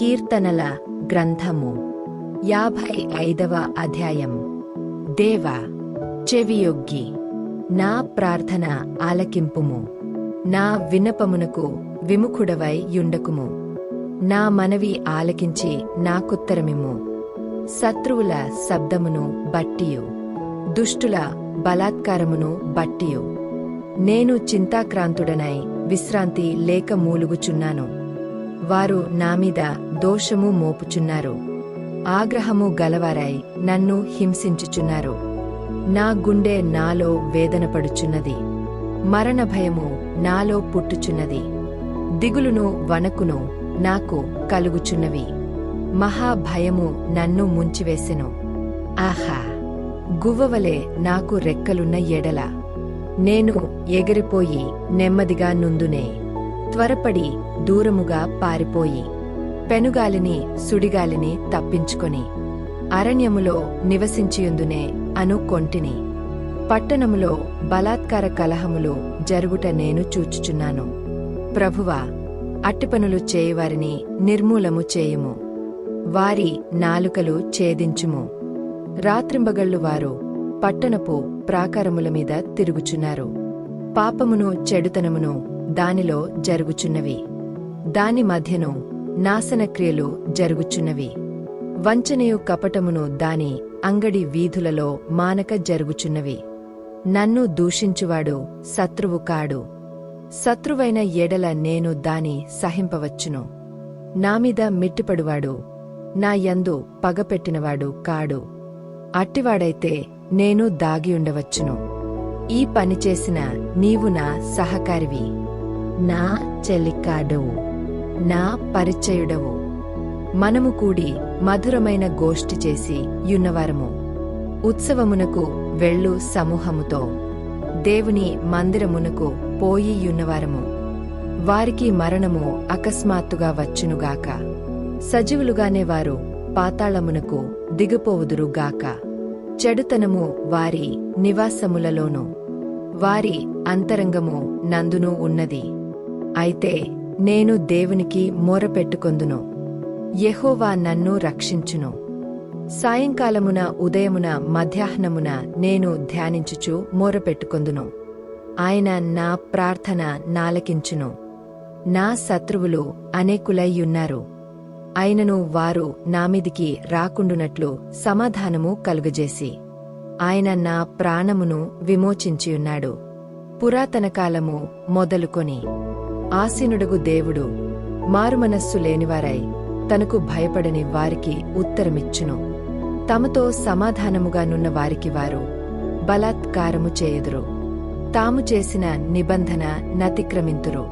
కీర్తనల గ్రంథము. యాభై ఐదవ అధ్యాయం. దేవ చెవియొగ్గి నా ప్రార్థన ఆలకింపుము. నా విన్నపమునకు విముఖుడవై యుండకుము. నా మనవి ఆలకించి నాకుత్తరమిము. శత్రువుల శబ్దమును బట్టియు. దుష్టుల బలాత్కారమును బట్టియు. నేను చింతాక్రాంతుడనై విశ్రాంతి లేక మూలుగుచున్నాను. వారు నామీద దోషము మోపుచున్నారు. ఆగ్రహము గలవారై నన్ను హింసించుచున్నారు. నా గుండె నాలో వేదనపడుచున్నది. మరణ భయము నాలో పుట్టుచున్నది. దిగులును వణకును నాకు కలుగుచున్నవి. మహాభయము నన్ను ముంచివేసెను. ఆహా! గువ్వవలే నాకు రెక్కలున్న ఎడల. నేను ఎగిరిపోయి నెమ్మదిగా నుందునే. త్వరపడి దూరముగా పారిపోయి పెనుగాలిని సుడిగాలిని తప్పించుకొని అరణ్యములో నివసించియుందునే అను కొంటిని. పట్టణములో బలాత్కార కలహములు జరుగుట నేను చూచుచున్నాను. ప్రభువా అట్టిపనులు చేయవారిని నిర్మూలము చేయుము. వారి నాలుకలు ఛేదించుము. రాత్రింబగళ్ళు వారు పట్టణపు ప్రాకారముల మీద తిరుగుచున్నారు. పాపమును చెడుతనమును దానిలో జరుగుచున్నవి. దాని మధ్యను నాశనక్రియలు జరుగుచున్నవి. వంచనయు కపటమును దాని అంగడి వీధులలో మానక జరుగుచున్నవి. నన్ను దూషించువాడు శత్రువు కాడు. శత్రువైన ఎడల నేను దాని సహింపవచ్చును. నామీద మిట్టిపడువాడు నా యందు పగపెట్టినవాడు కాడు. అట్టివాడైతే నేను దాగియుండవచ్చును ఈ పని చేసిన నీవు నా సహకారివి. నా చెలికాడవు నా పరిచయుడవు. మనము కూడి మధురమైన గోష్ఠి చేసి యున్నవారము. ఉత్సవమునకు వెళ్ళు సమూహముతో. దేవుని మందిరమునకు పోయి యున్నవారము. వారికి మరణము అకస్మాత్తుగా వచ్చునుగాక. సజీవులుగానే వారు పాతాళమునకు దిగిపోవుదురుగాక. చెడుతనము వారి నివాసములలోను. వారి అంతరంగము నందునూ ఉన్నది. అయితే నేను దేవునికి మొరపెట్టుకొందును. యెహోవా నన్ను రక్షించును. సాయంకాలమున ఉదయమున మధ్యాహ్నమున నేను ధ్యానించుచు మొరపెట్టుకొందును. ఆయన నా ప్రార్థన నాలకించును. నా శత్రువులు అనేకులయ్యున్నారు. ఆయనను వారు నామిదికి రాకుండునట్లు సమాధానము కలుగజేసి ఆయన నా ప్రాణమును విమోచించియున్నాడు. పురాతన కాలము మొదలుకొని ఆసీనుడగు దేవుడు మారుమనస్సు లేనివారై తనకు భయపడని వారికి ఉత్తరమిచ్చును. తమతో సమాధానముగానున్న వారికి వారు బలాత్కారము చేయుదురు. తాము చేసిన నిబంధన నతిక్రమింతురు.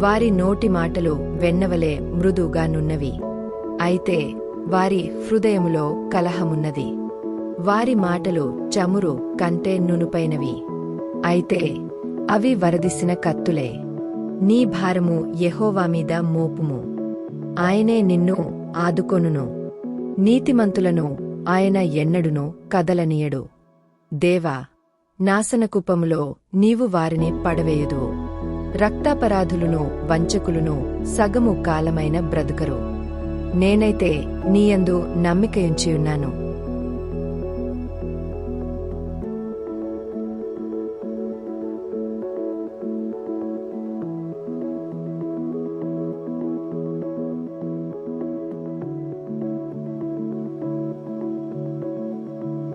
వారి నోటి మాటలు వెన్నవలే మృదుగానున్నవి అయితే వారి హృదయములో కలహమున్నది. వారి మాటలు చమురు కంటే నునుపైనవి. అయితే అవి వరదిసిన కత్తులే. నీ భారము యెహోవా మీద మోపుము. ఆయనే నిన్ను ఆదుకొనును. నీతిమంతులను ఆయన ఎన్నడును కదలనీయడు. దేవా నాశనకుపములో నీవు వారిని పడవేయదు. రక్తాపరాధులను వంచకులను సగము కాలమైన బ్రతుకరు. నేనైతే నీయందు నమ్మికయుంచియున్నాను